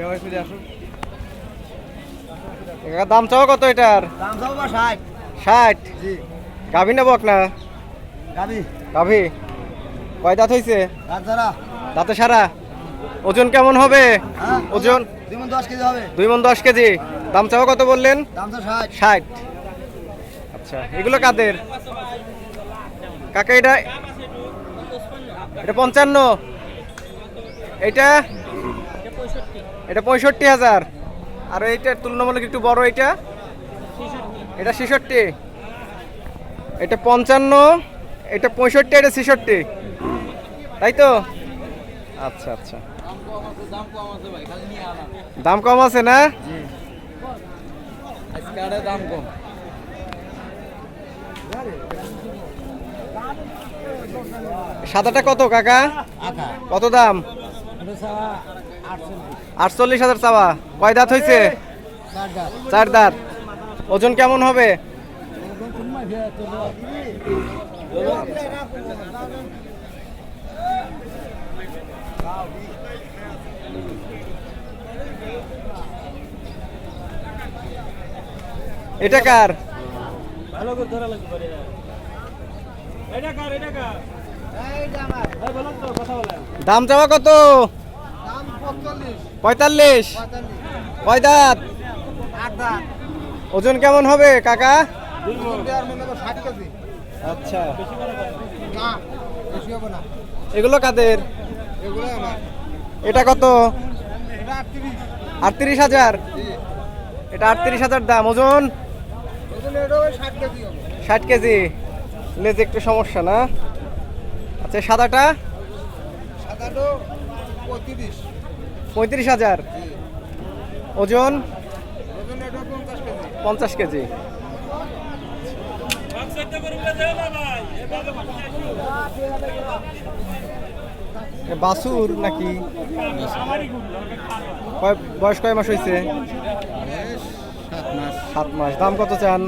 ব্যবহার করে আসুন। দাম চাও কত এটার? দাম সব বা ষাট। ষাট? জি। গাভী নেব না গাবি গাভী? কয় দাঁত হয়েছে দাঁতে সারা। ওজন কেমন হবে? হ্যাঁ ওজন যেমন দশ কেজি হবে। দুই মন দশ কেজি। দাম চাও কত বললেন? ষাট। আচ্ছা এগুলো কাদের? কাকা এটা এটা পঞ্চান্ন। এটা এটা পঁয়ষট্টি হাজার। আর এইটার তুলনামূলক একটু বড় এটা এটা ছেষট্টি। এটা পঞ্চান্ন এটা পঁয়ষট্টি এটা ছেষট্টি। তাই তো? আচ্ছা আচ্ছা। দাম কম আছে না? দাম কম সাদাটা কত কাকা? কত দাম? আটচল্লিশ হাজার চাওয়া। কয় দাঁত হয়েছে চার দাঁত। ওজন কেমন হবে? এটা কার? দাম চাওয়া কত? পঁয়তাল্লিশ। কয় দাঁত ওজন কেমন হবে, কাকা? আচ্ছা। এগুলো কাদের? এটা কত? আটত্রিশ হাজার। এটা আটত্রিশ হাজার দাম। ওজন? ষাট কেজি। লেজে একটু সমস্যা না? আচ্ছা সাদাটা? সাদাটো পঁয়ত্রিশ পঁয়ত্রিশ হাজার। ওজন? পঞ্চাশ কেজি। বাসুর নাকি? বয়স কয় মাস হয়েছে সাত মাস। সাত মাস দাম কত চান?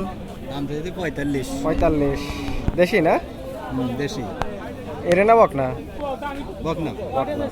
দাম যদি পঁয়তাল্লিশ। পঁয়তাল্লিশ দেশি না? দেশি। এরে না বক না বক না বক না